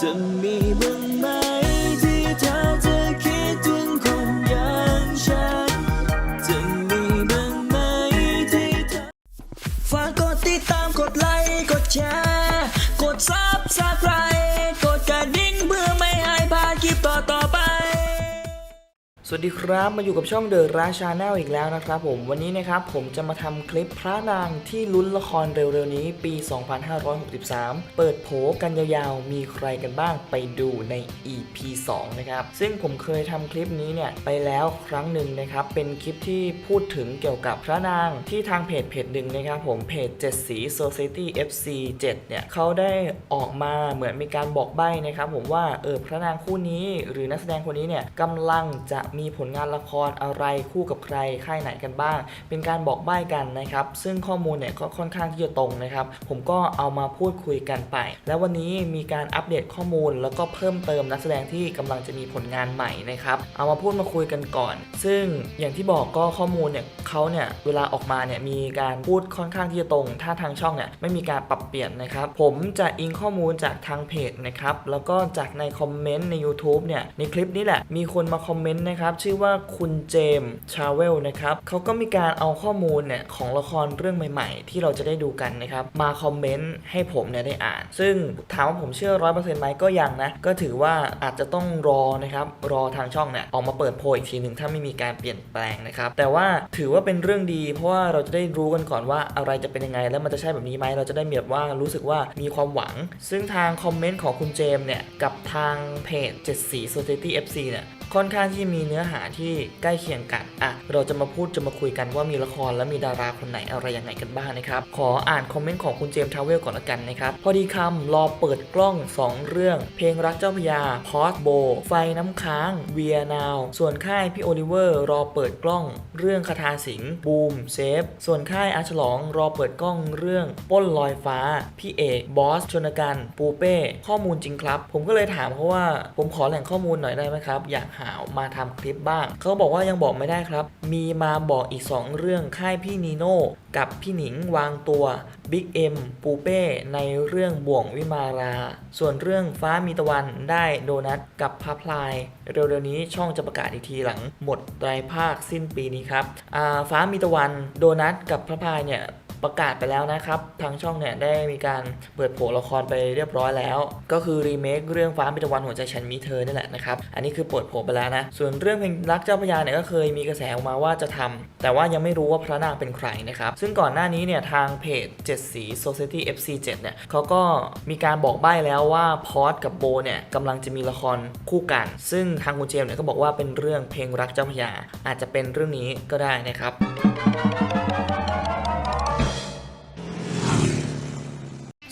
จะมีบ้างไหม สวัสดีครับมาอยู่กับช่องเดอะราชาแนลอีกแล้วนะครับผมวันนี้นะครับผมจะมาทำคลิปพระนางที่ลุ้นละครเร็วๆนี้ปี 2563 เปิดโผกันยาวๆ มีใครกันบ้างไปดูใน EP 2 นะครับ ซึ่งผมเคยทำคลิปนี้เนี่ยไปแล้วครั้งหนึ่งนะครับ เป็นคลิปที่พูดถึงเกี่ยวกับพระนางที่ทางเพจเพจหนึ่งนะครับผมเพจ7สี Society FC 7 เนี่ยเขาได้ออกมาเหมือนมีการบอกใบ้นะครับผมว่าเออพระนางคู่นี้หรือนักแสดงคนนี้เนี่ยกำลังจะมีผลงานละครอะไรคู่กับใครค่ายไหนกันบ้าง เป็นการบอกใบ้กันนะครับ ซึ่งข้อมูลเนี่ยก็ค่อนข้างที่จะตรงนะครับ ผมก็เอามาพูดคุยกันไป แล้ววันนี้มีการอัปเดตข้อมูล แล้วก็เพิ่มเติมนักแสดงที่กำลังจะมีผลงานใหม่นะครับ เอามาพูดมาคุยกันก่อน ซึ่งอย่างที่บอกก็ข้อมูลเนี่ยเขาเนี่ยเวลาออกมาเนี่ยมีการพูดค่อนข้างที่จะตรง ถ้าทางช่องเนี่ยไม่มีการปรับเปลี่ยนนะครับ ผมจะอิงข้อมูลจากทางเพจนะครับ แล้วก็จากในคอมเมนต์ใน YouTube เนี่ยในคลิปนี้แหละมีคนมาคอมเมนต์นะครับชื่อว่าคุณเจมส์ชาเวลนะครับเขาก็มีการเอาข้อมูลเนี่ยของละครเรื่องใหม่ ๆ ที่เราจะได้ดูกันนะครับ มาคอมเมนต์ให้ผมเนี่ยได้อ่าน ซึ่งถามว่าผมเชื่อร้อยเปอร์เซ็นต์ไหมก็ยังนะ ก็ถือว่าอาจจะต้องรอนะครับ รอทางช่องเนี่ยออกมาเปิดโพลอีกทีหนึ่งถ้าไม่มีการเปลี่ยนแปลงนะครับ แต่ว่าถือว่าเป็นเรื่องดี เพราะว่าเราจะได้รู้กันก่อนว่าอะไรจะเป็นยังไง แล้วมันจะใช่แบบนี้ไหมเราจะได้มีแบบว่ารู้สึกว่ามีความหวัง ซึ่งทางคอมเมนต์ของคุณเจมส์เนี่ยกับทางเพจ7สี Society FC เนี่ย ค่อนข้างที่มีเนื้อหาที่ใกล้เคียงกันอะเราจะมาพูดจะมาคุยกันว่ามีละครและมีดาราคนไหนอะไรยังไงกันบ้างนะครับ ขออ่านคอมเมนต์ของคุณเจมส์ทราเวลก่อนละกันนะครับ พอดีคำรอเปิดกล้อง 2 เรื่อง เพลงรักเจ้าพยาพอสโบ ไฟน้ำค้างเวียนาว ส่วนค่ายพี่โอลิเวอร์ รอเปิดกล้อง เรื่องคาถาสิงห์บูมเซฟ ส่วนค่ายอาฉลองรอเปิดกล้องเรื่องป้นลอยฟ้า พี่เอกบอสชนกันปูเป้ข้อมูลจริงครับ ผมก็เลยถามเขาว่า ผมขอแหล่งข้อมูลหน่อยได้ไหมครับอยากหามาทำคลิปบ้าง เขาบอกว่ายังบอกไม่ได้ครับ มีมาบอกอีก 2 เรื่องค่ายพี่นีโน่กับพี่หนิงวางตัวบิ๊กเอ็มปูเป้ในเรื่องบ่วงวิมารา ส่วนเรื่องฟ้ามีตะวันได้โดนัทกับพระพลาย เร็วๆนี้ช่องจะประกาศอีกทีหลังหมดไตรภาคสิ้นปีนี้ครับอาฟ้ามีตะวันโดนัทกับพระพลายเนี่ย ประกาศไปแล้วนะครับทางช่องเนี่ยได้มีการเปิดโผละครไปเรียบร้อยแล้ว ก็คือรีเมคเรื่องฟ้ามิตรวันหัวใจฉันมีเธอนี่แหละนะครับอันนี้คือเปิดโผไปแล้วนะส่วนเรื่องเพลงรักเจ้าพระยาเนี่ยก็เคยมีกระแสออกมาว่าจะทำแต่ว่ายังไม่รู้ว่าพระนางเป็นใครนะครับซึ่งก่อนหน้านี้เนี่ยทางเพจ7สี Society FC 7เนี่ยเขาก็มีการบอกใบ้แล้วว่าพอสกับโบเนี่ยกำลังจะมีละครคู่กัน ซึ่งทางคุณเจมส์เนี่ยก็บอกว่าเป็นเรื่องเพลงรักเจ้าพระยาอาจจะเป็นเรื่องนี้ก็ได้นะครับ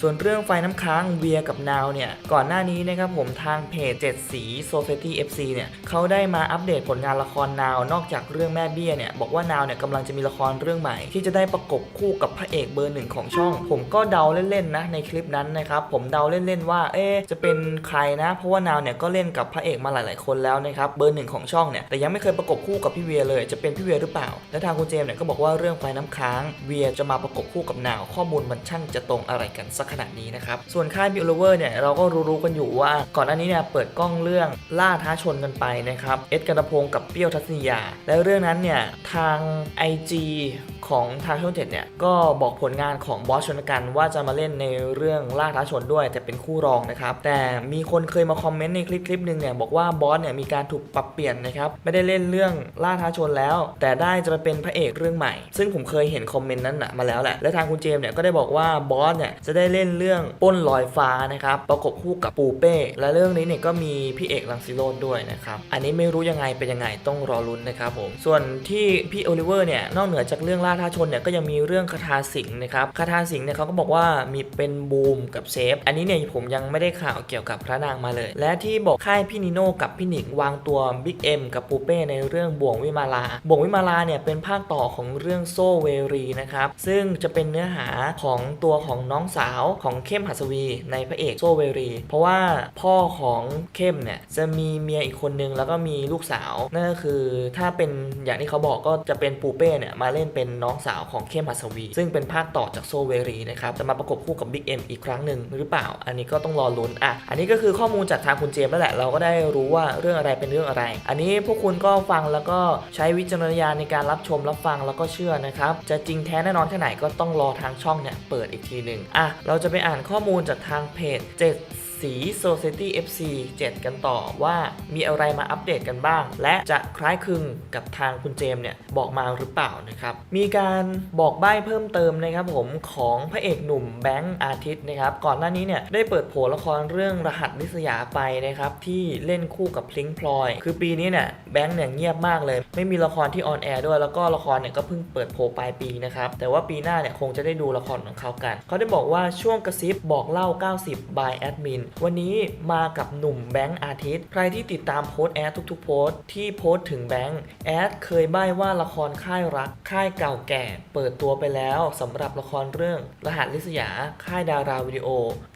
ส่วนเรื่องไฟน้ำค้างเวียกับนาวเนี่ย ก่อนหน้านี้นะครับผมทางเพจ7สี Society FC เนี่ยเขาได้มาอัปเดตผลงานละครนาว นอกจากเรื่องแม่เบี้ยเนี่ย บอกว่านาวเนี่ยกำลังจะมีละครเรื่องใหม่ ที่จะได้ประกบคู่กับพระเอกเบอร์หนึ่งของช่อง ผมก็เดาเล่นๆนะในคลิปนั้นนะครับ ผมเดาเล่นๆว่า เอ๊จะเป็นใครนะ เพราะว่านาวเนี่ยก็เล่นกับพระเอกมาหลายๆคนแล้วนะครับเบอร์หนึ่งของช่องเนี่ยแต่ยังไม่เคยประกบคู่กับพี่เวียเลยจะเป็นพี่เวียหรือเปล่า และทางคุณเจมส์เนี่ยก็บอกว่าเรื่องไฟน้ำค้างเวียจะมาประกบคู่กับนาว ข้อมูลมันช่างจะตรงอะไรกันสักขนาดนี้นะครับส่วนค่ายบิวเลเวอร์เนี่ยเราก็รู้ๆกันอยู่ว่าก่อนหน้านี้เนี่ยเปิดกล้องเรื่องล่าท้าชนกันไปนะครับเอ็ดกันพงกับเปรี้ยวทัศนียา แล้วเรื่องนั้นเนี่ยทาง IG ของทางช่องเจ็ดเนี่ยก็บอกผลงานของบอสชนกันว่าจะมาเล่นในเรื่องล่าท้าชนด้วยแต่เป็นคู่รองนะครับแต่มีคนเคยมาคอมเมนต์ในคลิปคลิปหนึ่งเนี่ยบอกว่าบอสเนี่ยมีการถูกปรับเปลี่ยนนะครับไม่ได้เล่นเรื่องล่าท้าชนแล้ว แต่ได้จะมาเป็นพระเอกเรื่องใหม่ ซึ่งผมเคยเห็นคอมเมนต์นั้นนะมาแล้วแหละและทางคุณเจมส์เนี่ยก็ได้บอกว่าบอสเนี่ยจะได้เล่นเรื่องป้นลอยฟ้านะครับประกบคู่กับปูเป้ และเรื่องนี้เนี่ยก็มีพี่เอกลังสิโรดด้วยนะครับอันนี้ไม่รู้ยังไงเป็นยังไงต้องรอลุ้นนะครับผมส่วนที่พี่โอลิเวอร์เนี่ยนอกเหนือจากเรื่องล่าท้าชนเนี่ยก็ยังมีเรื่องคาถาสิงนะครับคาถาสิงเนี่ยเขาก็บอกว่ามีเป็นบูมกับเซฟอันนี้เนี่ยผมยังไม่ได้ข่าวเกี่ยวกับพระนางมาเลย และที่บอกค่ายพี่นิโน่กับพี่หนิงวางตัวบิ๊กเอ็มกับปูเป้ในเรื่องบ่วงวิมาลาบ่วงวิมาลาเนี่ยเป็นภาคต่อของเรื่องโซเวรีนะครับซึ่งจะเป็นเนื้อหาของตัวของน้องสาวของเข้มหัสวีในพระเอกโซเวรี เพราะว่าพ่อของเข้มเนี่ยจะมีเมียอีกคนนึงแล้วก็มีลูกสาวนั่นก็คือถ้าเป็นอย่างที่เขาบอกก็จะเป็นปูเป้เนี่ยมาเล่นเป็นน้องสาวของเข้มหัสวี ซึ่งเป็นภาคต่อจากโซเวรีนะครับจะมาประกบคู่กับบิ๊กเอ็มอีกครั้งหนึ่งหรือเปล่า อันนี้ก็ต้องรอลุ้นอะอันนี้ก็คือข้อมูลจากทางคุณเจมส์แล้วแหละเราก็ได้รู้ว่าเรื่องอะไรเป็นเรื่องอะไร อันนี้พวกคุณก็ฟังแล้วก็ใช้วิจารณญาณในการรับชมรับฟังแล้วก็เชื่อนะครับจะจริงแท้แน่นอนแค่ไหนก็ต้องรอทางช่องเนี่ยเปิดอีกทีหนึ่งอะเราราจะไปอ่านข้อมูลจากทางเพจ7 สี Society FC 7 กันต่อว่ามีอะไรมาอัปเดตกันบ้าง และจะคล้ายคลึงกับทางคุณเจมส์เนี่ยบอกมาหรือเปล่านะครับ มีการบอกใบ้เพิ่มเติมนะครับผมของพระเอกหนุ่มแบงค์อาทิตย์นะครับ ก่อนหน้านี้เนี่ยได้เปิดโผละครเรื่องรหัสลิษยาไปนะครับ ที่เล่นคู่กับพลิงพลอย คือปีนี้เนี่ยแบงค์เนี่ยเงียบมากเลย ไม่มีละครที่ออนแอร์ด้วย แล้วก็ละครเนี่ยก็เพิ่งเปิดโผปลายปีนะครับ แต่ว่าปีหน้าเนี่ยคงจะได้ดูละครของเขากัน เขาได้บอกว่าช่วงกระซิบบอกเล่า 90 by admin วันนี้มากับหนุ่มแบงค์อาทิตย์ ใครที่ติดตามโพสแอดทุกๆ โพสที่โพสถึงแบงค์แอดเคยใบ้ว่าละครค่ายรัก ค่ายเก่าแก่ เปิดตัวไปแล้วสำหรับละครเรื่อง รหัสลิษยา ค่ายดาราวิดีโอ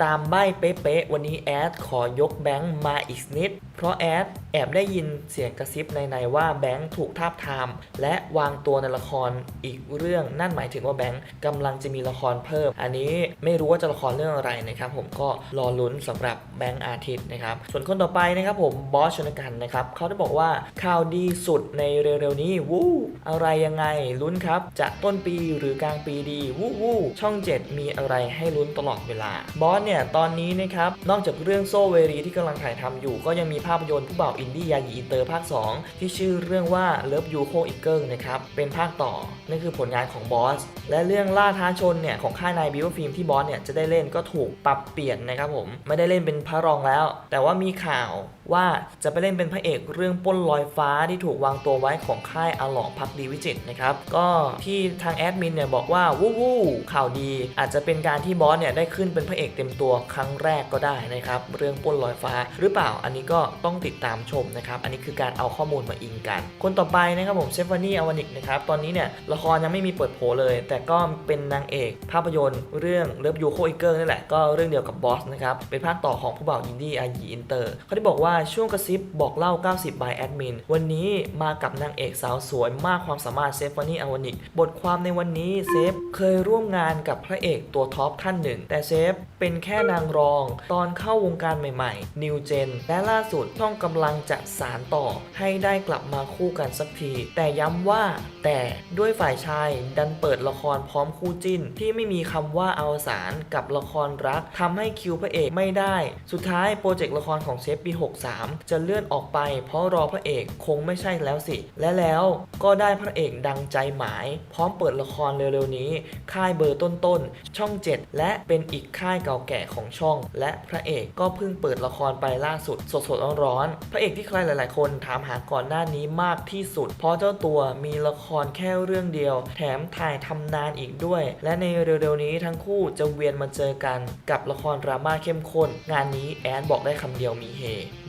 ตามใบ้เป๊ะๆวันนี้แอดขอยกแบงค์มาอีกนิด เพราะแอดแอบได้ยินเสียงกระซิบในๆว่าแบงค์ถูกทาบทาม และวางตัวในละครอีกเรื่องนั่นหมายถึงว่าแบงค์กำลังจะมีละครเพิ่ม อันนี้ไม่รู้ว่าจะละครเรื่องอะไรนะครับผมก็รอลุ้นสำหรับแบงค์อาทิตย์นะครับ ส่วนคนต่อไปนะครับผมบอสชนกันนะครับเขาได้บอกว่าข่าวดีสุดในเร็วๆนี้วู้อะไรยังไงลุ้นครับจะต้นปีหรือกลางปีดีวู้วู้ช่อง 7 มีอะไรให้ลุ้นตลอดเวลา บอสเนี่ย ตอนนี้นะครับนอกจากเรื่องโซเวรีที่กำลังถ่ายทำอยู่ ก็ยังมีภาพยนตร์ผู้บ่าวอินดี้ยาหยีอินเตอร์ภาค 2 ที่ชื่อเรื่องว่าเลิฟยูโคอีเกิลนะครับเป็นภาคต่อนั่นคือผลงานของบอสและเรื่องล่าท้าชนเนี่ยของค่ายนายบิวฟิล์มที่บอสเนี่ยจะได้เล่นก็ถูกปรับเปลี่ยนนะครับผมไม่ได้เล่นเป็นพระรองแล้ว แต่ว่ามีข่าว ว่าจะไปเล่นเป็นพระเอกเรื่องป้นลอยฟ้าที่ถูกวางตัวไว้ของค่ายอาหลองพักดีวิจิตนะครับก็ที่ทางแอดมินเนี่ยบอกว่าวู้วู้ข่าวดีอาจจะเป็นการที่บอสเนี่ยได้ขึ้นเป็นพระเอกเต็มตัวครั้งแรกก็ได้นะครับเรื่องป้นลอยฟ้าหรือเปล่าอันนี้ก็ต้องติดตามชมนะครับอันนี้คือการเอาข้อมูลมาอิงกัน คนต่อไปนะครับผมเซฟานี่อวานิกนะครับตอนนี้เนี่ยละครยังไม่มีเปิดโผเลย แต่ก็เป็นนางเอกภาพยนตร์เรื่องเลิฟยูโคอีเกิลนี่แหละก็เรื่องเดียวกับบอสนะครับเป็นภาคต่อของผู้บ่าวอินดี้อายีอินเตอร์เขาได้บอกว่าช่วงกระซิบบอกเล่า 90 by admin วันนี้มากับนางเอกสาวสวยมากความสามารถเซฟานี่อวานิก บทความในวันนี้เซฟเคยร่วมงานกับพระเอกตัวท็อปท่านหนึ่ง แต่เซฟเป็นแค่นางรอง ตอนเข้าวงการใหม่ๆ New Gen และล่าสุดช่องกำลังจะสารต่อ ให้ได้กลับมาคู่กันสักที แต่ย้ำว่าแต่ด้วยฝ่ายชายดันเปิดละครพร้อมคู่จิ้น ที่ไม่มีคำว่าอาสารกับละครรักทำให้คิวพระเอกไม่ได้ สุดท้ายโปรเจกต์ละครของเซฟปี63 จะเลื่อนออกไป เพราะรอพระเอกคงไม่ใช่แล้วสิ และแล้วก็ได้พระเอกดังใจหมาย พร้อมเปิดละครเร็วๆนี้ ค่ายเบอร์ต้นๆ ช่อง 7 และเป็นอีกค่ายเก่าแก่ของช่อง และพระเอกก็เพิ่งเปิดละครไปล่าสุด สดๆร้อนๆพระเอกที่ใครหลายๆ คนถามหาก่อนหน้านี้มากที่สุด เพราะเจ้าตัวมีละครแค่เรื่องเดียว แถมถ่ายทำนานอีกด้วย และในเร็วๆนี้ทั้งคู่จะเวียนมาเจอกันกับละครดราม่าเข้มข้น งานนี้แอนบอกได้คำเดียวมีเฮ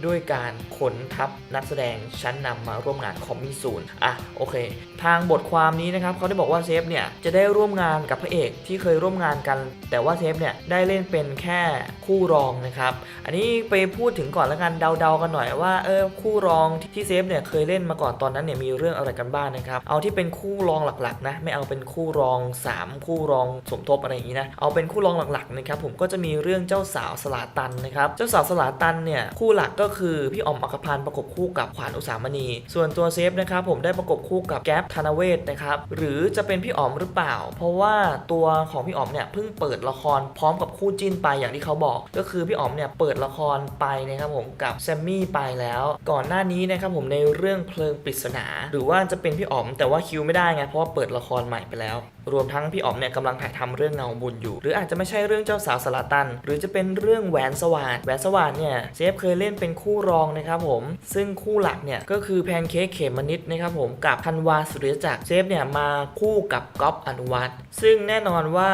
ด้วยการขนทัพนักแสดงชั้นนำมาร่วมงานคอมมิสูนอะโอเค ทางบทความนี้นะครับเขาได้บอกว่าเซฟเนี่ยจะได้ร่วมงานกับพระเอกที่เคยร่วมงานกัน แต่ว่าเซฟเนี่ยได้เล่นเป็นแค่คู่รองนะครับ อันนี้ไปพูดถึงก่อนแล้วกันเดาๆกันหน่อยว่าเออคู่รองที่เซฟเนี่ยเคยเล่นมาก่อนตอนนั้นเนี่ยมีเรื่องอะไรกันบ้างนะครับ เอาที่เป็นคู่รองหลักๆนะไม่เอาเป็นคู่รอง 3 คู่รองสมทบอะไรอย่างนี้นะเอาเป็นคู่รองหลักๆนะครับผมก็จะมีเรื่องเจ้าสาวสลาตันนะครับเจ้าสาวสลาตันเนี่ยคู่หลักก็คือพี่ออมอัคพันธ์ประกบคู่กับขวัญอุสามณี ส่วนตัวเซฟนะครับผมได้ประกบคู่กับแก๊ปธนเวศนะครับหรือจะเป็นพี่ออมหรือเปล่า เพราะว่าตัวของพี่ออมเนี่ยเพิ่งเปิดละครพร้อมกับคู่จิ้นไปอย่างที่เขาบอก ก็คือพี่ออมเนี่ยเปิดละครไปนะครับผมกับแซมมี่ไปแล้ว ก่อนหน้านี้นะครับผมในเรื่องเพลิงปริศนา หรือว่าจะเป็นพี่ออมแต่ว่าคิวไม่ได้ไงเพราะว่าเปิดละครใหม่ไปแล้วรวมทั้งพี่อ๋อมเนี่ยกำลังถ่ายทำเรื่องเงาบุญอยู่ หรืออาจจะไม่ใช่เรื่องเจ้าสาวสลาตัน หรือจะเป็นเรื่องแหวนสว่านแหวนสว่านเนี่ยเซฟเคยเล่นเป็นคู่รองนะครับผม ซึ่งคู่หลักเนี่ยก็คือแพนเค้กเขมมนิดนะครับผมกับธันวาสุริยจักรเซฟเนี่ยมาคู่กับก๊อฟอนุวัฒน์ซึ่งแน่นอนว่า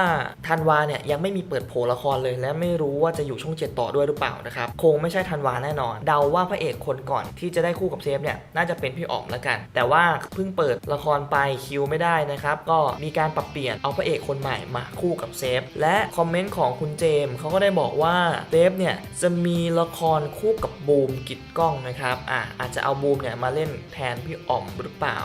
ธันวาเนี่ยยังไม่มีเปิดโผละครเลย และไม่รู้ว่าจะอยู่ช่องเจ็ดต่อด้วยหรือเปล่านะครับคงไม่ใช่ธันวาแน่นอน เดาว่าพระเอกคนก่อนที่จะได้คู่กับเซฟเนี่ยน่าจะเป็นพี่อ๋อมแล้วกัน แต่ว่าเพิ่งเปิดละครไปคิวไม่ได้นะครับก็มีการปรับเปลี่ยนเอาพระเอกคนใหม่มาคู่กับเซฟ และคอมเมนต์ของคุณเจมส์เขาก็ได้บอกว่าเซฟเนี่ยจะมีละครคู่กับบูมกิดกล้องนะครับอะอาจจะเอาบูมเนี่ยมาเล่นแทนพี่อ๋อมหรือเปล่า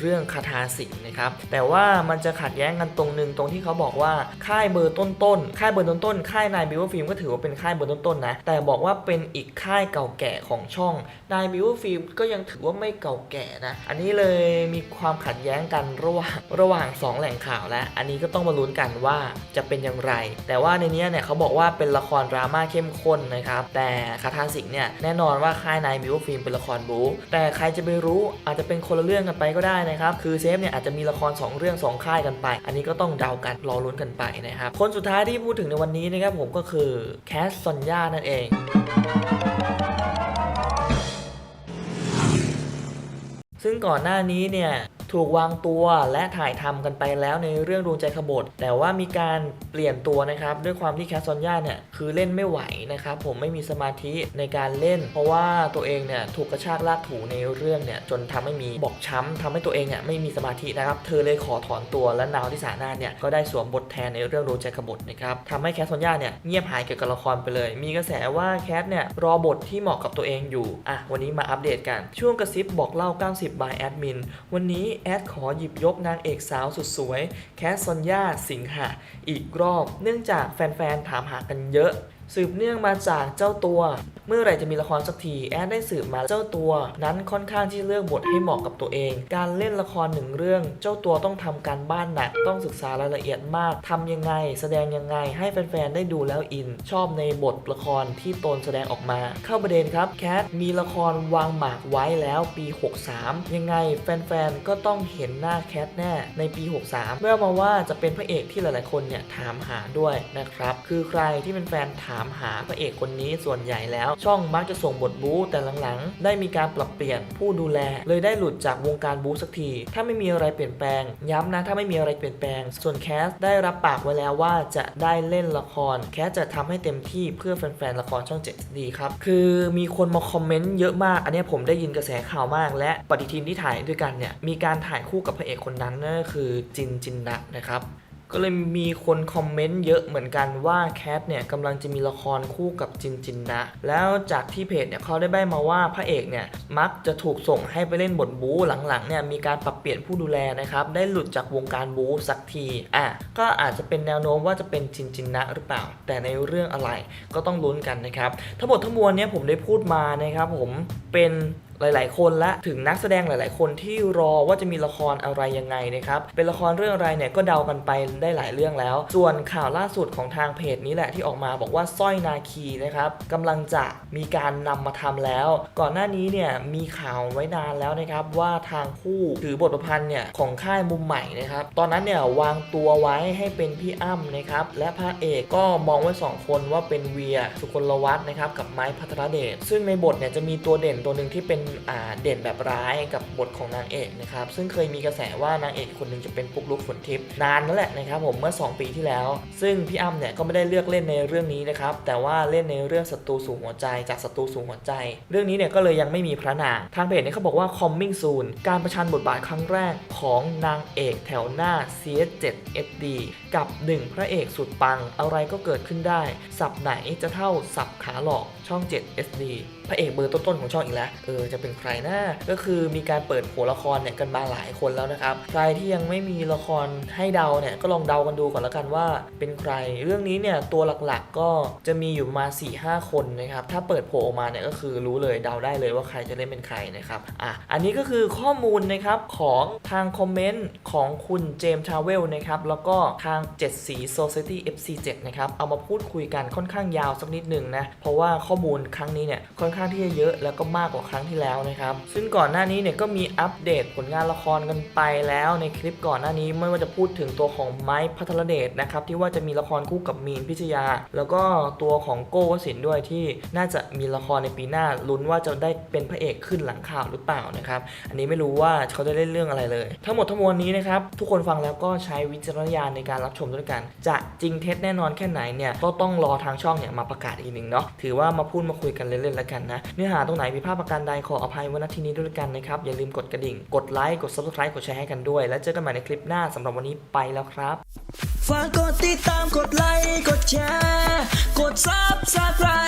เรื่องคาถาสิงนะครับ แต่ว่ามันจะขัดแย้งกันตรงหนึ่งตรงที่เขาบอกว่าค่ายเบอร์ต้นๆ ค่ายเบอร์ต้นๆ ค่ายนายบิวฟิล์มก็ถือว่าเป็นค่ายเบอร์ต้นๆนะ แต่บอกว่าเป็นอีกค่ายเก่าแก่ของช่อง นายบิวฟิล์มก็ยังถือว่าไม่เก่าแก่นะ อันนี้เลยมีความขัดแย้งกันระหว่างระหว่างสองแหล่งข่าวและ อันนี้ก็ต้องมาลุ้นกันว่าจะเป็นอย่างไร แต่ว่าในเนี้ยเนี่ยเขาบอกว่าเป็นละครดราม่าเข้มข้นนะครับ แต่คาถาสิงเนี่ยแน่นอนว่าค่ายนายบิวฟิล์มเป็นละครบู๊ แต่ใครจะไปรู้อาจจะเป็นคนละเรื่องกันไปก็ได้นะครับ คือเซฟเนี่ยอาจจะมีละคร 2 เรื่อง 2 ค่ายกันไป อันนี้ก็ต้องเดากันรอลุ้นกันไปนะครับ คนสุดท้ายที่พูดถึงในวันนี้นะครับผมก็คือแคสซอนย่านั่นเองซึ่งก่อนหน้านี้เนี่ย ถูกวางตัวและถ่ายทำกันไปแล้วในเรื่องดวงใจขบฏแต่ว่ามีการเปลี่ยนตัวนะครับ ด้วยความที่แคสซอนย่าเนี่ยคือเล่นไม่ไหวนะครับผมไม่มีสมาธิในการเล่น เพราะว่าตัวเองเนี่ยถูกกระชากลากถูในเรื่องเนี่ยจนทำให้มีบอบช้ำทำให้ตัวเองเนี่ยไม่มีสมาธินะครับเธอเลยขอถอนตัวและนาวที่สานาเนี่ยก็ได้สวมบทแทนในเรื่องดวงใจขบฏนะครับทำให้แคสซอนย่าเนี่ยเงียบหายเกี่ยวกับละครไปเลย มีกระแสว่าแคสเนี่ยรอบทที่เหมาะกับตัวเองอยู่อะวันนี้มาอัปเดตกันช่วงกระซิบบอกเล่า 90 by แอดมินวันนี้แอดขอหยิบยกนางเอกสาวสุดสวย แคสซอนยาสิงหะอีกรอบ เนื่องจากแฟนๆ ถามหากันเยอะ สืบเนื่องมาจากเจ้าตัว เมื่อไหร่จะมีละครสักที แอดได้สืบมาเจ้าตัว นั้นค่อนข้างที่เลือกบทให้เหมาะกับตัวเอง การเล่นละครหนึ่งเรื่อง เจ้าตัวต้องทำการบ้านหนัก ต้องศึกษารายละเอียดมากทำยังไง แสดงยังไงให้แฟนๆได้ดูแล้วอิน ชอบในบทละครที่ตนแสดงออกมา เข้าประเด็นครับแคทมีละครวางหมากไว้แล้วปี 63 ยังไงแฟนๆก็ต้องเห็นหน้าแคทแน่ในปี 63เมื่อมาว่าจะเป็นพระเอกที่หลายๆคนเนี่ยถามหาด้วยนะครับคือใครที่เป็นแฟนถามามหาพระเอกคนนี้ส่วนใหญ่แล้ว ช่องมักจะส่งบทบู๊แต่หลังๆ ได้มีการปรับเปลี่ยนผู้ดูแล เลยได้หลุดจากวงการบู๊สักที ถ้าไม่มีอะไรเปลี่ยนแปลง ย้ำนะถ้าไม่มีอะไรเปลี่ยนแปลง ส่วนแคสได้รับปากไว้แล้วว่าจะได้เล่นละคร แคสจะทำให้เต็มที่เพื่อแฟนๆละครช่อง7ดีครับคือมีคนมาคอมเมนต์เยอะมาก อันนี้ผมได้ยินกระแสข่าวมาก และปฏิทินที่ถ่ายด้วยกันเนี่ยมีการถ่ายคู่กับพระเอกคนนั้นนั่นก็คือจินจินนะนะครับ ก็เลยมีคนคอมเมนต์เยอะเหมือนกันว่าแคทเนี่ยกำลังจะมีละครคู่กับจินจินนะ แล้วจากที่เพจเนี่ยเขาได้ใบมาว่าพระเอกเนี่ยมักจะถูกส่งให้ไปเล่นบทบู๊หลังๆเนี่ยมีการปรับเปลี่ยนผู้ดูแลนะครับ ได้หลุดจากวงการบู๊สักทีอะก็อาจจะเป็นแนวโน้มว่าจะเป็นจินจินนะหรือเปล่า แต่ในเรื่องอะไรก็ต้องลุ้นกันนะครับทั้งหมดทั้งมวลเนี่ยผมได้พูดมานะครับผมเป็น หลาย ๆ คนและถึงนักแสดงหลาย ๆ คนที่รอว่าจะมีละครอะไรยังไงนะครับเป็นละครเรื่องอะไรเนี่ยก็เดากันไปได้หลายเรื่องแล้ว ส่วนข่าวล่าสุดของทางเพจนี้แหละที่ออกมาบอกว่าสร้อยนาคีนะครับกำลังจะมีการนำมาทำแล้ว ก่อนหน้านี้เนี่ยมีข่าวไว้นานแล้วนะครับว่าทางคู่ถือบทประพันธ์เนี่ยของค่ายมุมใหม่นะครับตอนนั้นเนี่ยวางตัวไว้ให้เป็นพี่อ้ำนะครับและพระเอกก็มองไว้สองคนว่าเป็นเวียสุคนลวัฒนะครับกับไม้พัทรเดชซึ่งในบทเนี่ยจะมีตัวเด่นตัวหนึ่งที่เป็นเด่นแบบร้ายกับบทของนางเอกนะครับซึ่งเคยมีกระแสว่านางเอกคนหนึ่งจะเป็นปุ๊กลุกฝนทิพย์นานนั่นแหละนะครับผมเมื่อ 2 ปีที่แล้ว ซึ่งพี่อ้ำเนี่ยก็ไม่ได้เลือกเล่นในเรื่องนี้นะครับแต่ว่าเล่นในเรื่องศัตรูสู่หัวใจจากศัตรูสู่หัวใจ เรื่องนี้เนี่ยก็เลยยังไม่มีพระนางทางเพจเนี่ยเขาบอกว่า coming soon การประชันบทบาทครั้งแรกของนางเอกแถวหน้า CS7 SD กับหนึ่งพระเอกสุดปังอะไรก็เกิดขึ้นได้ สับไหนจะเท่าสับขาหลอกช่อง 7 SD พระเอกเบอร์ต้นๆของช่องอีกแล้วเออจะเป็นใครนะก็คือมีการเปิดโผละครเนี่ยกันมาหลายคนแล้วนะครับ ใครที่ยังไม่มีละครให้เดาเนี่ยก็ลองเดากันดูก่อนล้วกันว่า เป็นใคร เรื่องนี้เนี่ยตัวหลักๆก็จะมีอยู่มา4-5คนนะครับ ถ้าเปิดโผล่ออกมาเนี่ยก็คือรู้เลยเดาได้เลยว่าใครจะเล่นเป็นใครนะครับ อะ อันนี้ก็คือข้อมูลนะครับของทางคอมเมนต์ของคุณเจมส์ทราเวลนะครับ แล้วก็ทาง7สี Society FC7 นะครับ เอามาพูดคุยกันค่อนข้างยาวสักนิดหนึ่งนะ เพราะว่าข้อมูลครั้งนี้เนี่ยค่อนข้างที่จะเยอะแล้วก็มากกว่าครั้งที่แล้วนะครับ ซึ่งก่อนหน้านี้เนี่ยก็มีอัปเดตผลงานละครกันไปแล้วในคลิปก่อนหน้านี้ไม่ว่าจะพูดถึงตัวของไม้พัทรเดชนะครับที่ว่าจะมีละครคู่กับมีนพิชยา แล้วก็ตัวของโก้วสินทร์ด้วยที่น่าจะมีละครในปีหน้าลุ้นว่าจะได้เป็นพระเอกขึ้นหลังข่าวหรือเปล่านะครับอันนี้ไม่รู้ว่าเขาจะเล่นเรื่องอะไรเลย ทั้งหมดทั้งมวลนี้นะครับทุกคนฟังแล้วก็ใช้วิจารณญาณในการรับชมด้วยกัน จะจริงเท็จแน่นอนแค่ไหนเนี่ยก็ต้องรอทางช่องเนี่ยมาประกาศอีกหนึ่งเนาะถือว่ามาพูดมาคุยกันเล่นๆแล้วกันนะเนื้อหาตรงไหนมีภาพประการใดขอออภัยวันที่นี้ด้วยกันนะครับ อย่าลืมกดกระดิ่ง กดไลค์ กด subscribe กดแชร์ให้กันด้วย แล้วเจอกันใหม่ในคลิปหน้าสำหรับวันนี้ไปแล้วครับฝากกดติดตามกดไลค์กดแชร์ กด Subscribe